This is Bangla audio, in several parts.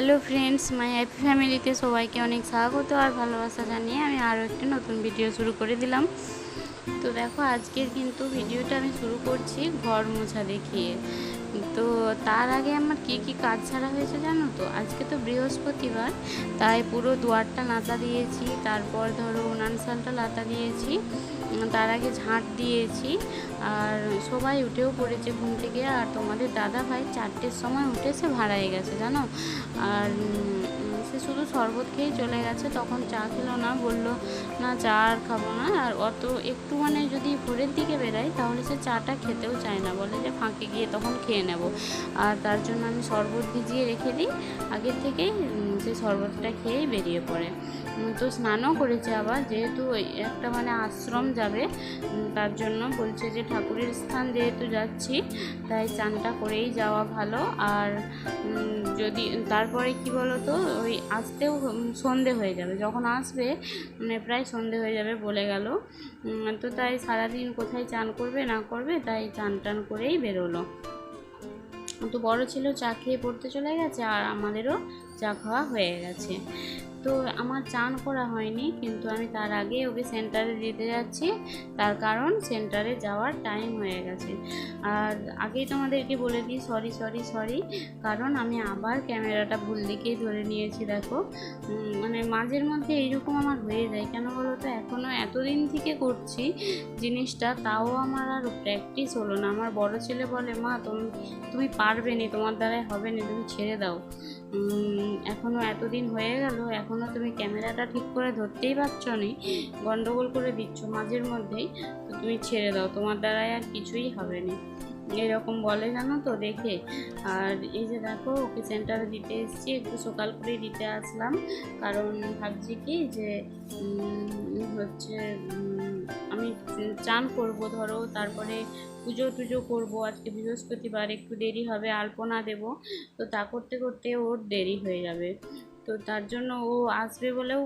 হ্যালো ফ্রেন্ডস মাই হ্যাপি ফ্যামিলিতে সবাইকে অনেক স্বাগত আর ভালোবাসা জানিয়ে আমি আরও একটি নতুন ভিডিও শুরু করে দিলাম। তো দেখো, আজকের কিন্তু ভিডিওটা আমি শুরু করছি ঘর মোছা দেখিয়ে। তো তার আগে আমার কি কি কাজ ছাড়া হয়েছে জানো তো? আজকে তো বৃহস্পতিবার, তাই পুরো দুয়ারটা লাতা দিয়েছি, তারপর ধরো উনান সালটা লাতা দিয়েছি। তার আগে ঝাঁট দিয়েছি। আর সবাই উঠেও পড়েছে ঘুম থেকে। আর তোমাদের দাদা ভাই চারটের সময় উঠেছে ভাড়ায় গেছে, জানো? আর সে শুধু শরবত খেয়েই চলে গেছে। তখন চা খেলো না, বলল, না, চা আর খাব না। আর অত একটু মানে যদি ভোরের দিকে বেরাই তাহলে সে চাটা খেতেও চায় না। বলে যে, ফাঁকে গিয়ে তখন খেয়ে নেব। আর তার জন্য আমি শরবত ভিজিয়ে রেখে দিই। আগের থেকেই সে শরবতটা খেয়েই বেরিয়ে পড়ে। তো স্নানও করেছে আবার, যেহেতু একটা মানে আশ্রম যাবে তার জন্য বলছে যে ঠাকুরের স্থান যেহেতু যাচ্ছি, তাই চানটা করেই যাওয়া ভালো। আর যদি, তারপরে কি বলো তো ওই আসতেও সন্ধে হয়ে যাবে। যখন আসবে মানে প্রায় সন্ধে হয়ে যাবে বলে গেল। তো তাই সারাদিন কোথায় চান করবে, না করবে, তাই চান টান করেই বেরোলো। তো বড় ছেলেও চা খেয়ে পড়তে চলে গেছে, আর আমাদেরও চা খাওয়া হয়ে গেছে। তো আমার চান করা হয়নি, কিন্তু আমি তার আগে ওকে সেন্টারে দিতে যাচ্ছি। তার কারণ সেন্টারে যাওয়ার টাইম হয়ে গেছে। আর আগেই তোমাদেরকে বলে দিই সরি সরি সরি কারণ আমি আবার ক্যামেরাটা ভুল দিকেই ধরে নিয়েছি, দেখো। মানে মাঝের মধ্যে এইরকম আমার হয়ে যায়। কেন বলো তো? এখনও এতদিন থেকে করছি জিনিসটা, তাও আমার আর প্র্যাকটিস হলো না। আমার বড় ছেলে বলে, মা, তুমি তুমি পারবে নি, তোমার দ্বারাই হবে না, তুমি ছেড়ে দাও। উম, এখনও এতদিন হয়ে গেল এখনও তুমি ক্যামেরাটা ঠিক করে ধরতেই পারছ নি। গন্ডগোল করে দিচ্ছ মাঝের মধ্যেই তো তুমি ছেড়ে দাও তোমার দ্বারাই আর কিছুই হবে না। এরকম বলে জানো তো দেখে। আর এই যে দেখো ওকে সেন্টারে দিতে এসেছি একটু সকাল করেই দিতে আসলাম। কারণ ভাবছি কি যে হচ্ছে আমি চান করব, ধরো, তারপরে পুজো টুজো করব, আজকে বৃহস্পতিবার, একটু দেরি হবে, আলপনা দেব, তো তা করতে করতে ওর দেরি হয়ে যাবে। তো তার জন্য ও আসবে বলেও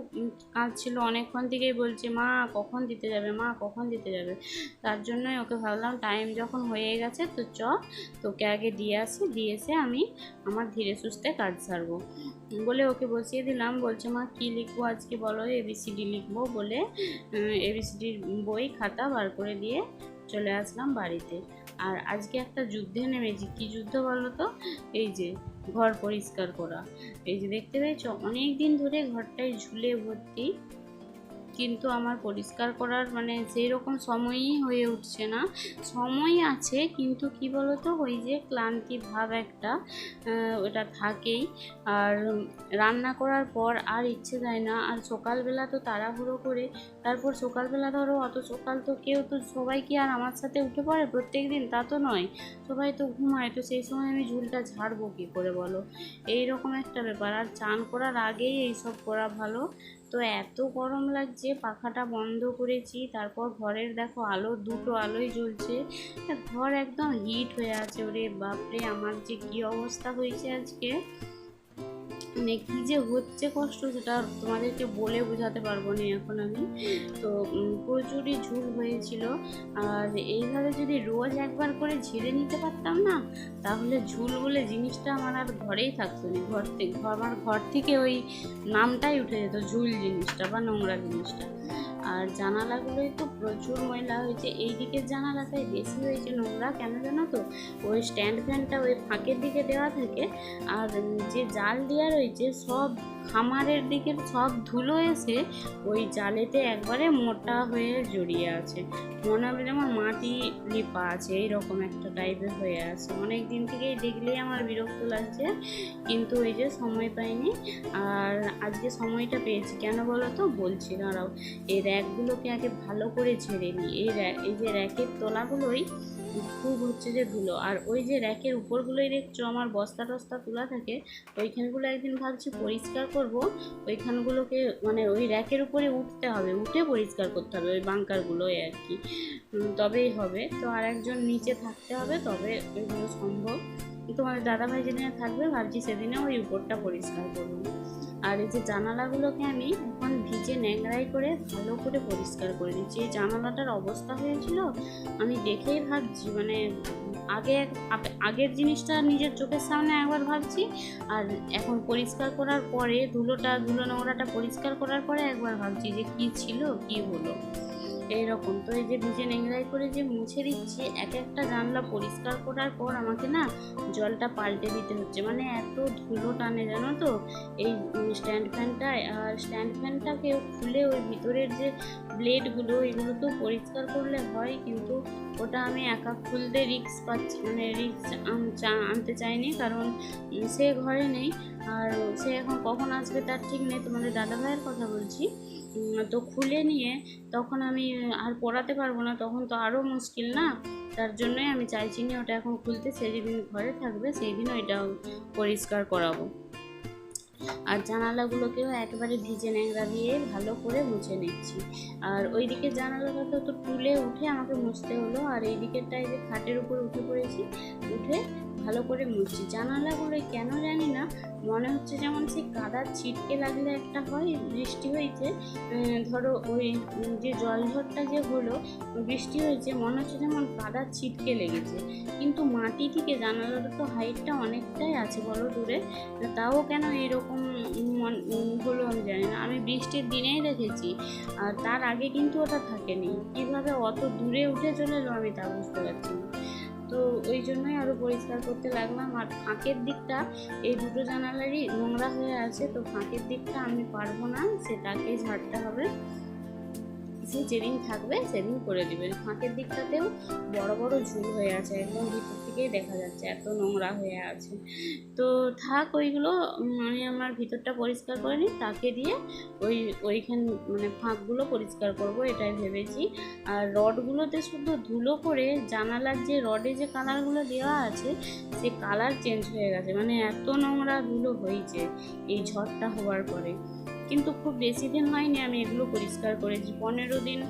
কাঁদছিল। অনেকক্ষণ থেকেই বলছে, মা, কখন দিতে যাবে? মা, কখন দিতে যাবে? তার জন্যই ওকে ভাবলাম টাইম যখন হয়ে গেছে, তো চ, তোকে আগে দিয়ে আসি, দিয়ে এসে আমি আমার ধীরে সুস্থে কাজ সারবো। বলে ওকে বসিয়ে দিলাম। বলছে, মা, কী লিখব আজকে বলো? এবিসিডি লিখব? বলে এবিসিডির বই, খাতা বার করে দিয়ে চলে আসলাম বাড়িতে। আর আজকে একটা যুদ্ধে নেমেছি। কী যুদ্ধ বলো তো? এই যে ঘর পরিষ্কার করা। এই যে দেখতে পাচ্ছ অনেক দিন ধরে ঘরটায় ঝুলে ভর্তি। কিন্তু আমার পরিষ্কার করার মানে সেই রকম সময়ই হয়ে উঠছে না। সময় আছে কিন্তু কি বলতো? ওই যে ক্লান্তি ভাব একটা ওটা থাকেই। আর রান্না করার পর আর ইচ্ছে যায় না। আর সকালবেলা তো তাড়াহুড়ো করে, তারপর সকালবেলা ধরো অত সকাল তো কেউ তো সবাই কি আর আমার সাথে উঠে পড়ে? প্রত্যেক দিন তা তো নয়। সবাই তো ঘুমায়, তো সেই সময় আমি ঝুলটা ঝাড়বো কী করে বলো? এই রকম একটা ব্যাপার। আর চান করার আগেই এইসব করা ভালো। তো এত গরম লাগছে, পাখাটা বন্ধ করেছি, তারপর ঘরের দেখো আলো, দুটো আলোই জ্বলছে। ঘর একদম হিট হয়ে আছে, ওরে বাপরে, আমার যে কি অবস্থা হয়েছে আজকে। মানে কী যে হচ্ছে কষ্ট সেটা তোমাদেরকে বলে বোঝাতে পারব না এখন আমি। তো প্রচুরই ঝুল হয়েছিল। আর এইভাবে যদি রোজ একবার করে ঝেড়ে নিতে পারতাম না, তাহলে ঝুল বলে জিনিসটা আমার আর ঘরেই থাকতো না। ঘর থেকে আমার ঘর থেকে ওই নামটাই উঠে যেত, ঝুল জিনিসটা বা নোংরা জিনিসটা। আর জানালাগুলোই তো প্রচুর ময়লা হয়েছে। এই দিকের জানালাটাই বেশি হয়েছে নোংরা, কেন জানো তো? ওই স্ট্যান্ড ফ্যানটা ওই ফাঁকের দিকে দেওয়া থাকে। আর যে জাল দেওয়া রয়েছে সব খামারের দিকের সব ধুলো এসে ওই জালেতে একবারে মোটা হয়ে জড়িয়ে আছে। মনে হবে যেমন মাটি লিপা আছে, এইরকম একটা টাইপের হয়ে আছে। অনেক দিন থেকেই দেখলেই আমার বিরক্ত লাগছে, কিন্তু ওই যে সময় পাইনি। আর আজকে সময়টা পেয়েছি, কেন বলো তো বলছি, দাঁড়াও। এই র্যাকগুলোকে আগে ভালো করে ছেড়ে নিই। এই এই যে র্যাকের তলাগুলোই খুব হচ্ছে যে ধুলো। আর ওই যে র্যাকের উপরগুলোই দেখছ, আমার বস্তা টস্তা তোলা থাকে, ওইখানগুলো একদিন ভাবছি পরিষ্কার করব। ওইখানগুলোকে মানে ওই র্যাকের উপরে উঠতে হবে, উঠে পরিষ্কার করতে হবে, ওই বাঙ্কারগুলোই আর কি। তবেই হবে। তো আর একজন নিচে থাকতে হবে, তবে ওইগুলো সম্ভব। তোমাদের দাদাভাই যেদিনে থাকবে, ভাবছি সেদিনে ওই উপরটা পরিষ্কার করব। আর এই যে জানালাগুলোকে আমি এখন ভিজে ন্যাংরাই করে ভালো করে পরিষ্কার করে দিচ্ছি এই জানালাটার অবস্থা হয়েছিল, আমি দেখেই ভাবছি মানে আগে- আগের জিনিসটা নিজের চোখের সামনে একবার ভাবছি, আর এখন পরিষ্কার করার পরে ধুলোটা, ধুলো নোংরাটা পরিষ্কার করার পরে একবার ভাবছি যে কি ছিল, কি হলো। এইরকম। তো এই যে ভিজে নেংরাই করে যে মুছে দিচ্ছি এক একটা জানলা পরিষ্কার করার পর আমাকে না জলটা পাল্টে দিতে হচ্ছে। মানে এত ধুলো টানে, জানো তো? এই স্ট্যান্ড ফ্যানটায় আর স্ট্যান্ড ফ্যানটাকেও খুলে ওই ভিতরের যে ব্লেডগুলো, এগুলো তো পরিষ্কার করলে হয়, কিন্তু ওটা আমি একা খুলতে রিক্স পাচ্ছি মানে রিক্স আনতে চাইনি, কারণ সে ঘরে নেই। আর সে এখন কখন আসবে তার ঠিক নেই। তোমাদের দাদা ভাইয়ের কথা বলছি। তো খুলে নিয়ে তখন আমি আর পড়াতে পারব না, তখন তো আরও মুশকিল না? তার জন্যই আমি চাইছি না ওটা এখন খুলতে, যেদিন ঘরে থাকবে সেই দিন ওইটা পরিষ্কার করাবো। আর জানালাগুলোকেও একেবারে ভিজে ন্যাংরা দিয়ে ভালো করে মুছে নিচ্ছি। আর ওই দিকে জানালাটা তো তুলে উঠে আমাকে মুছতে হলো, আর এই দিকেরটায় যে খাটের উপর উঠে পড়েছি, উঠে ভালো করে মুছছি। জানালাগুলো কেন জানি না, মনে হচ্ছে যেমন সেই কাদার ছিটকে লাগলে একটা হয়, বৃষ্টি হয়েছে। ধরো ওই যে জলঝড়টা যে হলো, বৃষ্টি হয়েছে, মনে হচ্ছে যেমন কাদার ছিটকে লেগেছে। কিন্তু মাটি থেকে জানালাটা তো হাইটটা অনেকটাই আছে বলো দূরে, তাও কেন এরকম হলো আমি জানি না। আমি বৃষ্টির দিনেই দেখেছি, আর তার আগে কিন্তু ওটা থাকেনি। কীভাবে অত দূরে উঠে চলে এলো আমি তা বুঝতে পারছি না। তো ওই জন্যই আরও পরিষ্কার করতে লাগলাম। আর ফাঁকের দিকটা, এই দুটো জানালারই নোংরা হয়ে আছে, তো ফাঁকের দিকটা আমি পারব না সেটাকেই ঝাড়তে হবে। সে যেদিন থাকবে সেদিন করে দিবেন। ফাঁকের দিকটাতেও বড় বড় ঝুল হয়ে আছে, একদম ভিতর। থেকেই দেখা যাচ্ছে, এত নোংরা হয়ে আছে। তো থাক ওইগুলো আমি আমার ভিতরটা পরিষ্কার করে নিই, তাকে দিয়ে ওই, ওইখান মানে ফাঁকগুলো পরিষ্কার করব, এটাই ভেবেছি। আর রডগুলোতে শুধু ধুলো করে জানালার যে রডে যে কালারগুলো দেওয়া আছে, সে কালার চেঞ্জ হয়ে গেছে। মানে এত নোংরা ধুলো হয়েছে এই ঝড়টা হওয়ার পরে। কিন্তু খুব বেশি দিন হয়নি আমি এগুলো পরিষ্কার করেছি। পনেরো দিন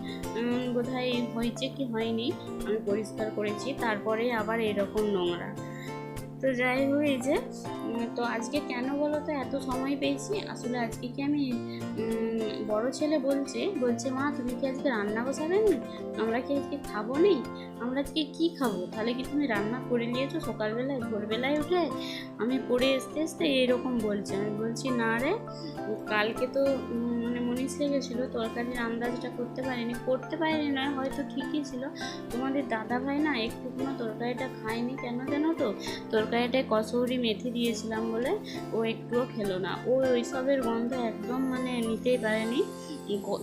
বোধহয় হয়েছে কি হয়নি, আমি পরিষ্কার করেছি। তারপরে আবার এরকম নোংরা। তো যাই হোক এই যে তো আজকে কেন বলো তো এত সময় পেয়েছি? আসলে আজকে কি আমি বড় ছেলে বলছে বলছে, মা, তুমি কি আজকে রান্না বসাবে নি? আমরা কি আজকে খাব নি? আমরা আজকে কি খাব? তাহলে কি তুমি রান্না করে নিয়েছো সকালবেলায়, ভোরবেলায় উঠে? আমি পড়ে আসতে আসতে এইরকম বলছে। আমি বলছি, না রে, কালকে তো উম, লেগেছিল তরকারির আন্দাজটা করতে পারিনি। করতে পারিনি নয় হয়তো ঠিকই ছিল। তোমাদের দাদা ভাই না একটু কোনো তরকারিটা খায়নি কেন জানো তো? তরকারিটায় কসৌরি মেথি দিয়েছিলাম বলে ও একটুও খেলো না। ও ওইসবের গন্ধ একদম মানে নিতেই পারেনি।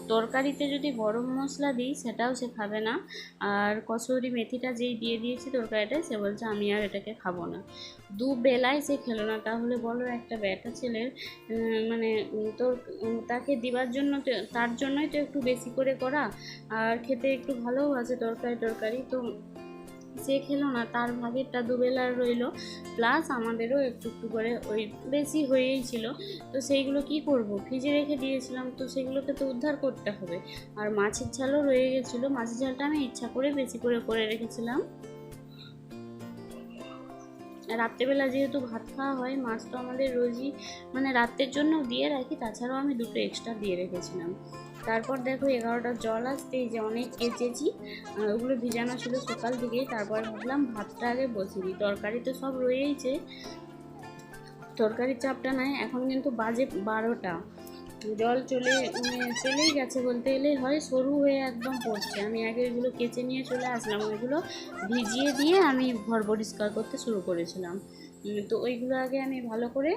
তরকারিতে যদি গরম মশলা দিই, সেটাও সে খাবে না। আর কসৌরি মেথিটা যেই দিয়ে দিয়েছি তরকারিটায়, সে বলছে, আমি আর এটাকে খাব না। দু বেলায় সে খেলো না। তাহলে বলো, একটা ব্যাটা ছেলের মানে তোর তাকে দিবার জন্য তার জন্যই তো একটু বেশি করে করা। আর খেতে একটু ভালোও আছে তরকারি টরকারি তো সে খেলো না, তার ভাগেরটা দুবেলার রইল। প্লাস আমাদেরও একটু একটু করে ওই বেশি হয়েই ছিল। তো সেইগুলো কি করব? ফ্রিজে রেখে দিয়েছিলাম, তো সেগুলোকে তো উদ্ধার করতে হবে। আর মাছের ঝালও রয়ে গেছিল। মাছের ঝালটা আমি ইচ্ছা করে বেশি করে করে রেখেছিলাম। রাত্রেবেলা যেহেতু ভাত খাওয়া হয়, মাছ তো আমাদের রোজই মানে রাত্রের জন্য দিয়ে রাখি, তাছাড়াও আমি দুটো এক্সট্রা দিয়ে রেখেছিলাম। তারপর দেখো এগারোটার জল আসতেই যে অনেক কেচেছি। ওগুলো ভিজানো ছিল সকাল থেকেই, তারপর ভাবলাম ভাতটা আগে বসিয়ে দিই। তরকারি তো সব রয়েইছে। তরকারির চাপটা নাই, এখন কিন্তু বাজে বারোটা। জল চলে মানে চলেই গেছে বলতে গেলে, হয় সরু হয়ে একদম পড়ছে। আমি আগে ওইগুলো কেচে নিয়ে চলে আসলাম, ওইগুলো ভিজিয়ে দিয়ে আমি ঘর পরিষ্কার করতে শুরু করেছিলাম। তো ওইগুলো আগে আমি ভালো করে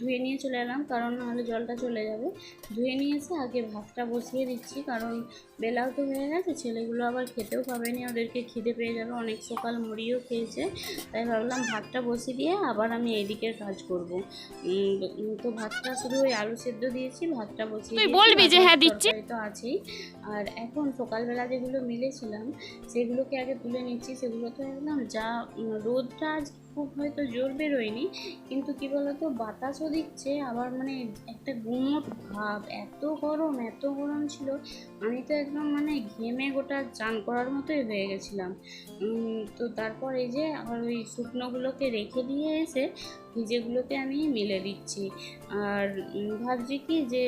ধুয়ে নিয়ে চলে এলাম। কারণ নাহলে জলটা চলে যাবে। ধুয়ে নিয়ে এসে আগে ভাতটা বসিয়ে দিচ্ছি। কারণ বেলাও তো হয়ে গেছে ছেলেগুলো আবার খেতেও পাবে না ওদেরকে খিদে পেয়ে যাবে অনেক সকাল মুড়িও খেয়েছে। তাই ভাবলাম ভাতটা বসিয়ে দিয়ে আবার আমি এদিকের কাজ করব। তো ভাতটা শুধু ওই আলু সেদ্ধ দিয়েছি ভাতটা বসিয়ে তুই বলবি যে হ্যাঁ দিচ্ছি। তো আছেই। আর এখন সকালবেলা যেগুলো মিলেছিলাম সেগুলোকে আগে তুলে নিচ্ছি সেগুলো তো একদম যা রোদটা আজ খুব হয়তো জোর বেরোয়নি কিন্তু কি বলতো বাতাসও দিচ্ছে আবার মানে একটা গুমট ভাব এত গরম এত গরম ছিল আমি তো একদম মানে ঘেমে গোটা চান করার মতোই হয়ে গেছিলাম। তো তারপর এই যে আবার ওই শুকনোগুলোকে রেখে দিয়ে এসে ভিজেগুলোকে আমি মেলে দিচ্ছি। আর ভাবছি কি যে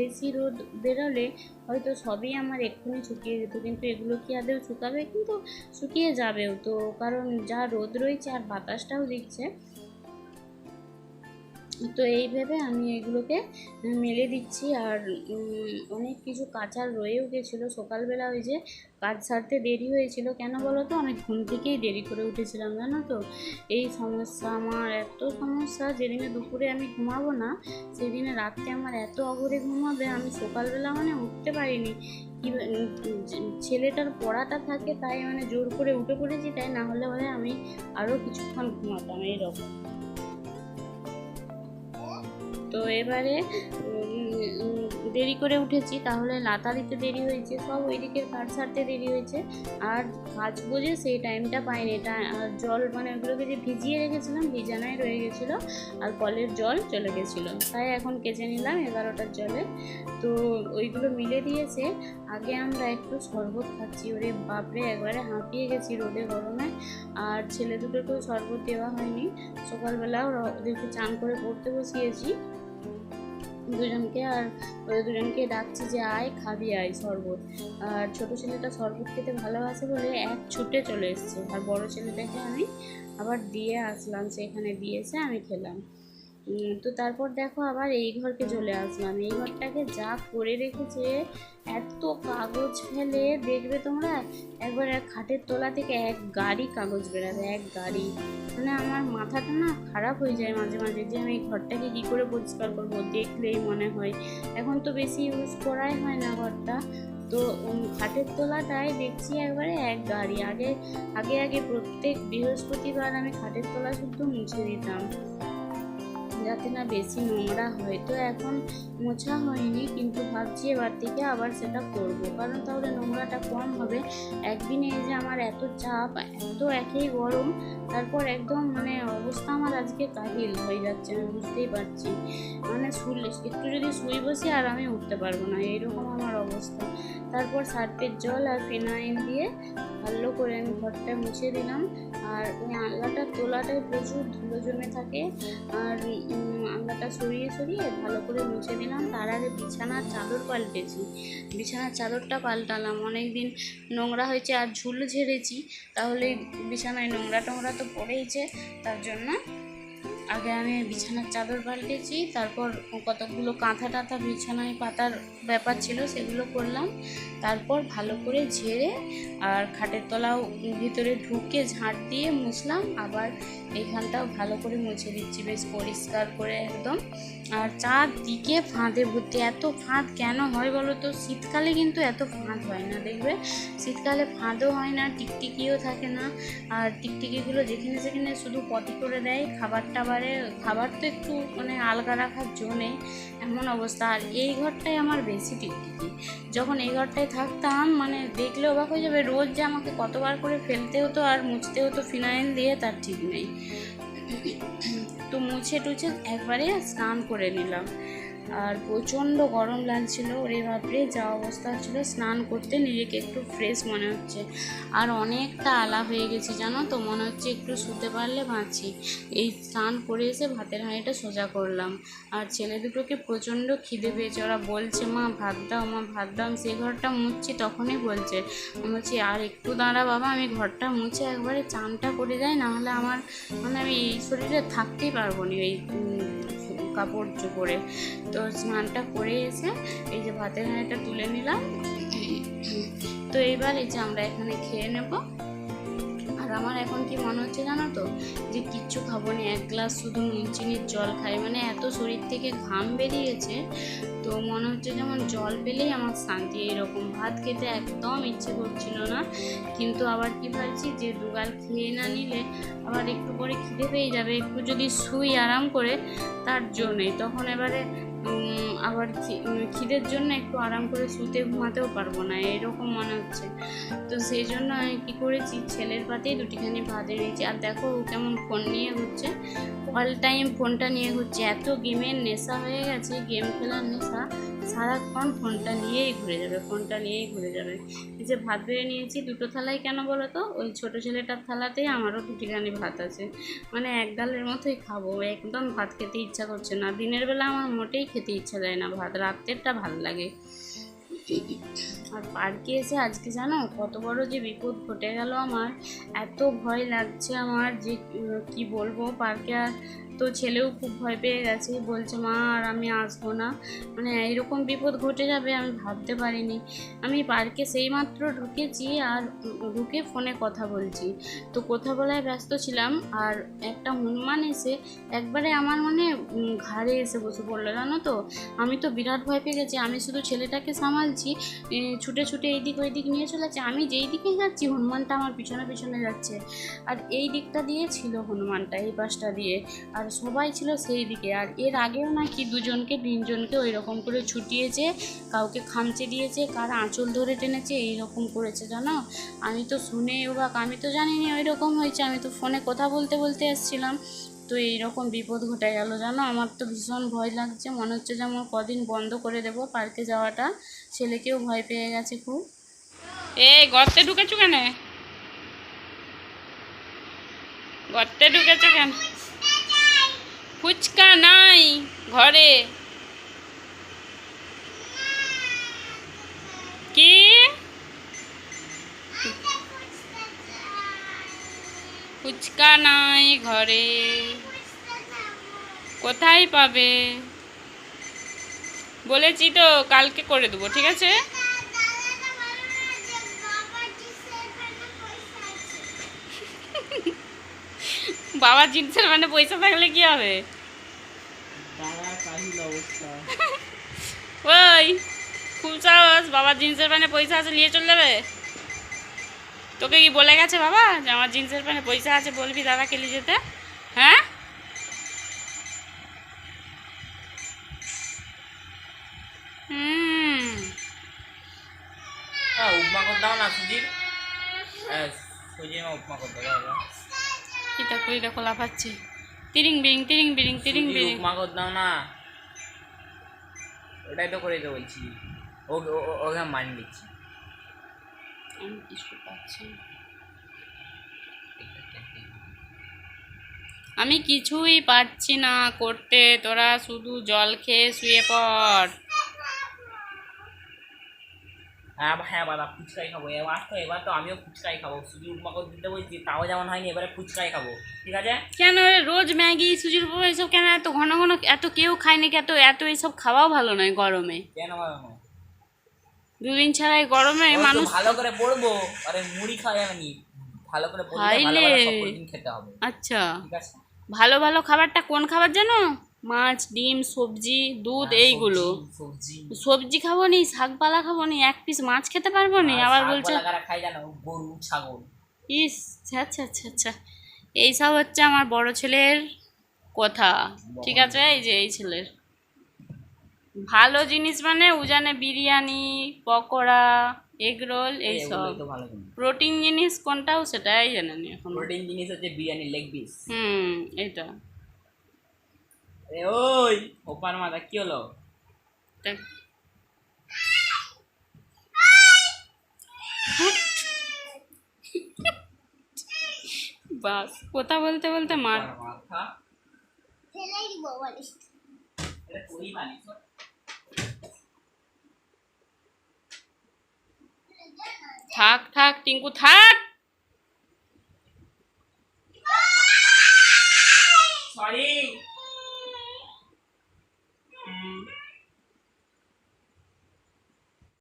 বেশি রোদ বেরোলে হয়তো সবই আমার এক্ষুনি শুকিয়ে যেত, কিন্তু এগুলো কি আদৌ শুকাবে? কিন্তু শুকিয়ে যাবেও তো, কারণ যা রোদ রয়েছে আর বাতাসটাও দিচ্ছে তো এইভাবে আমি এগুলোকে মেলে দিচ্ছি আর অনেক কিছু কাচার রয়েও গেছিল। সকালবেলা ওই যে কাজ সারতে দেরি হয়েছিল। কেন বলো তো? আমি ঘুম থেকেই দেরি করে উঠেছিলাম, জানো তো? এই সমস্যা, আমার এত সমস্যা। যেদিনে দুপুরে আমি ঘুমাবো না, সেদিনে রাত্রে আমার এত অঘরে ঘুমাবে, আমি সকালবেলা মানে উঠতে পারিনি। ছেলেটার পড়াটা থাকে, তাই মানে জোর করে উঠে পড়েছি, তাই না হলে মানে আমি আরও কিছুক্ষণ ঘুমাতাম, এইরকম। তো এবারে দেরি করে উঠেছি, তাহলে লাতা দিতে দেরি হয়েছে, সব ওই দিকের কাজ সারতে দেরি হয়েছে। আর কাজ বোঝে সেই টাইমটা পাইনি আর জল মানে ওগুলোকে যে ভিজিয়ে রেখেছিলাম, ভিজানায় রয়ে গেছিল, আর কলের জল চলে গেছিল। তাই এখন কেচে নিলাম এগারোটার জলে। তো ওইগুলো মিলে দিয়েছে, আগে আমরা একটু শরবত খাচ্ছি। ওরে বাপরে, একবারে হাঁপিয়ে গেছি রোদে গরমে। আর ছেলে দুটোকেও শরবত দেওয়া হয়নি। সকালবেলা ওরা- ওদেরকে চান করে পড়তে বসিয়েছি। দুজনকে আর ওদের দুজনকে ডাকছি যে আয়, খাবি, আয় শরবত। আর ছোটো ছেলেটা শরবত খেতে ভালোবাসে বলে এক ছুটে চলে এসছে। আর বড় ছেলেটাকে আমি আবার দিয়ে আসলাম সেখানে দিয়েছে, আমি খেলাম। তো তারপর দেখো আবার এই ঘরকে চলে আসলাম। এই ঘরটাকে যা করে রেখেছে, এত কাগজ ফেলে, দেখবে তোমরা? একবার এক খাটের তোলা থেকে এক গাড়ি কাগজ বেরাবে, এক গাড়ি। মানে আমার মাথাটা না খারাপ হয়ে যায় মাঝে মাঝে যে আমি ঘরটাকে কী করে পরিষ্কার করব, দেখলেই মনে হয়। এখন তো বেশি ইউজ করাই হয় না ঘরটা। তো খাটের তোলাটাই দেখছি একবারে এক গাড়ি। আগে আগে আগে প্রত্যেক বৃহস্পতিবার আমি খাটের তোলা শুধু মুছে দিতাম যাতে না বেশি নোংরা হয়। তো এখন মোছা হয়নি, কিন্তু ভাবছি এবার থেকে আবার সেটা করব। কারণ তাহলে নোংরাটা কম হবে। একদিনে এই যে আমার এত চাপ, এত একেই গরম, তারপর একদম মানে অবস্থা আমার আজকে কাহিল হয়ে যাচ্ছে, আমি বুঝতেই পারছি। মানে শুলে, একটু যদি শুই বসি আর আমি উঠতে পারব না, এইরকম আমার অবস্থা। তারপর সার্ফের জল আর ফিনাইল দিয়ে ভালো করে আমি ঘরটা মুছে দিলাম। আর ওই আনলাটার তোলাটায় প্রচুর ধুলো জমে থাকে। আর আনলাটা সরিয়ে সরিয়ে ভালো করে মুছে দিলাম তার আগে বিছানার চাদর পাল্টেছি। বিছানার চাদরটা পাল্টালাম। অনেক দিন নোংরা হয়েছে আর ঝুল ঝেড়েছি। তাহলে বিছানায় নোংরা টোংরা তো পড়েইছে, তার জন্য আগে আমি বিছানার চাদর পাল্টেছি, তারপর কতগুলো কাঁথা টাঁথা বিছানায় পাতার ব্যাপার ছিল সেগুলো করলাম। তারপর ভালো করে ঝেড়ে আর খাটের তলাও ভিতরে ঢুকে ঝাঁট দিয়ে মুছলাম, আবার এইখানটাও ভালো করে মুছে দিচ্ছি, বেশ পরিষ্কার করে একদম। আর চারদিকে ফাঁদে ভর্তি, এত ফাঁদ কেন হয় বলো তো? শীতকালে কিন্তু এত ফাঁদ হয় না, দেখবে? শীতকালে ফাঁদও হয় না, টিকটিকিও থাকে না। আর টিকটিকিগুলো যেখানে সেখানে শুধু পটি করে দেয়, খাবার টাবারে খাবার তো একটু মানে আলগা রাখার জন্যে এমন অবস্থা। আর এই ঘরটাই আমার বেশি টিকটিকি যখন এই ঘরটায় থাকতাম মানে দেখলে অবাক হয়ে যাবে, রোজ যে আমাকে কতবার করে ফেলতে হতো আর মুছতে হতো, ফিনাইল দিয়ে তার ঠিক নেই। তো মুছে টুছে একবারে স্নান করে নিলাম। আর প্রচণ্ড গরম লাগছিল, ওরে বাপরে, যা অবস্থা ছিল, স্নান করতে নিজেকে একটু ফ্রেশ মনে হচ্ছে। আর অনেকটা আলা হয়ে গেছি, জানো তো, মনে হচ্ছে একটু শুতে পারলে বাঁচি। এই স্নান করে এসে ভাতের হাঁড়িটা সোজা করলাম। আর ছেলে দুটোকে প্রচণ্ড খিদে পেয়েছে, ওরা বলছে, মা, ভাত দাও, মা, ভাত দাও। আমি সেই ঘরটা মুছছি, তখনই বলছে, আমি বলছি, আর একটু দাঁড়া বাবা, আমি ঘরটা মুছে একবারে চানটা করে যাই, নাহলে আমার মানে আমি এই শরীরে থাকতেই পারব না। এই কাপড় চোপড়ে তো স্নানটা করে এসে এই যে ভাতের হাঁড়িটা তুলে নিলাম। তো এইবার এই যে আমরা এখানে খেয়ে নেব। আমার এখন কি মনে হচ্ছে জানো তো? যে কিচ্ছু খাব না এক গ্লাস শুধু নুন চিনির জল খাই। মানে এত শরীর থেকে ঘাম বেরিয়েছে, তো মনে হচ্ছে যেমন জল পেলেই আমার শান্তি। এরকম ভাত খেতে একদম ইচ্ছে করছিল না। কিন্তু আবার কি ভাবছি যে দুগাল খেয়ে না নিলে আবার একটু পরে খিদে পেয়ে যাবে। একটু যদি শুই আরাম করে, তার জন্যই। তখন এবারে আবার খিদের জন্য একটু আরাম করে শুতে ঘুমাতেও পারব না, এরকম মনে হচ্ছে। তো সেই জন্য আমি কী করেছি, ছেলের পাতেই দুটিখানি ভাত এনেছি। আর দেখো কেমন ফোন নিয়ে ঘুরছে। অল টাইম ফোনটা নিয়ে ঘুরছে। এত গেমের নেশা হয়ে গেছে, গেম খেলার নেশা। সারাক্ষণ ফোনটা নিয়েই ঘুরে যাবে, ফোনটা নিয়েই ঘুরে যাবে। এই যে ভাত বেড়ে নিয়েছি, দুটো থালায় কেন বলো তো? ওই ছোটো ছেলেটার থালাতেই আমারও দুটিখানি ভাত আছে। মানে এক ডালের মতোই খাব, একদম ভাত খেতে ইচ্ছা করছে না। দিনের বেলা আমার মোটেই খেতে ইচ্ছা যায় না ভাত, রাত্রেরটা ভালো লাগে। আর পার্কে এসে আজকে জানো কত বড় যে বিপদ ঘটে গেল আমার। এত ভয় লাগছে আমার যে, কি বলব, পার্কে আর তো ছেলেও খুব ভয় পেয়ে গেছে। বলছে, মা, আর আমি আসব না। মানে এরকম বিপদ ঘটে যাবে আমি ভাবতে পারিনি। আমি পার্কে সেইমাত্র ঢুকেছি আর ঢুকে ফোনে কথা বলছি। তো কথা বলায় ব্যস্ত ছিলাম আর একটা হনুমান এসে একবারে আমার মানে ঘাড়ে এসে বসে পড়ল, জানো তো? আমি তো বিরাট ভয় পেয়ে গেছি। আমি শুধু ছেলেটাকে সামালছি ছুটে ছুটে এই দিক ওই দিক নিয়ে চলে যাচ্ছে। আমি যেই দিকে যাচ্ছি, হনুমানটা আমার পিছনে পিছনে যাচ্ছে। আর এই দিকটা দিয়ে ছিল হনুমানটা, এই পাশটা দিয়ে। আর সবাই ছিল সেই দিকে। আর এর আগেও নাকি দুজনকে, তিনজনকে ওই রকম করে ছুটিয়েছে, কাউকে খামচে দিয়েছে, কার আঁচল ধরে টেনেছে, এই রকম করেছে, জানো? আমি তো শুনে অবাক, আমি তো জানিনি ওই রকম হয়েছে, আমি তো ফোনে কথা বলতে বলতে এসেছিলাম। তো এইরকম বিপদ ঘটে গেল, জানো? আমার তো ভীষণ ভয় লাগছে, মনে হচ্ছে যে আমার কদিন বন্ধ করে দেবো পার্কে যাওয়াটা। ছেলেকেও ভয় পেয়ে গেছে খুব। এই, গর্তে ঢুকেছো কেন? গর্তে ঢুকেছো কেন? ফুচকা নাই ঘরে। কি? ফুচকা নাই ঘরে। কোথায় পাবে? বলেছি তো, কালকে করে দেবো, ঠিক আছে? বাবার জিনিসের মানে পয়সা থাকলে কি হবে? দাদা ওই খুব সাহস বাবার জিন্সের প্যান্টে পয়সা আছে নিয়ে চলে যাবে? তোকে কি বলে গেছে বাবা যে আমার জিন্সের প্যান্টে পয়সা আছে বলবি দাদাকে নিয়ে যেতে? হ্যাঁ? হুম। উপমা করে দাও না সুজির? সুজির উপমা করে দাও দাদা এটা করি দেখো লাফাচ্ছি তিরিং বিরিং তিরিং বিরিং তিরিং বিরিং। উপমা দাও না। ওটাই তো করে দিতে বলছি। ও ও- ও- ওকে আমি মানি দিচ্ছি আমি কিছু পাচ্ছি আমি কিছুই পারছি না করতে। তোরা শুধু জল খেয়ে শুয়ে পড়। হ্যাঁ হ্যাঁ বাবা ফুচকাই খাব। এবার তো এবার তো আমিও ফুচকাই খাব। সুজির উপমা করে দিতে বলছি তাও যেমন হয়নি এবারে ফুচকাই খাব। ঠিক আছে? কেন রোজ ম্যাগি সুজির উপর এসব কেন এত ঘন ঘন এত কেউ খায় নাকি? এত এত এসব খাওয়াও ভালো নয় গরমে। কেন বাবা দুদিন ছাড়াই গরমে মানুষ ভালো করে পড়ব। আরে মুড়ি খাওয়া যাবে নি ভালো করে পড়লে ভালো ভালো খেতে হবে। আচ্ছা। ঠিক আছে? ভালো ভালো খাবারটা কোন খাবার জানো? মাছ ডিম সবজি দুধ হ্যাঁ, এইগুলো। সবজি খাব নি শাকপালা খাব নি এক পিস মাছ খেতে পারব নি? আবার বলছে গরু ছাগল। ইস আচ্ছা আচ্ছা আচ্ছা এইসব হচ্ছে আমার বড় ছেলের কথা ঠিক আছে? এই যে এই ছেলের। ভালো জিনিস মানে উজানে বিরিয়ানি পকোড়া এগ রোল এইসব। প্রোটিন জিনিস কোনটাও সেটাই জানেনি এখন। প্রোটিন জিনিস হচ্ছে বিরিয়ানি লেগ পিস। হুম এইটা। ওই ওপার মাথা কি হলো? বাস কথা বলতে বলতে মার মাথা। থাক থাক টিঙ্কু থাক! সরি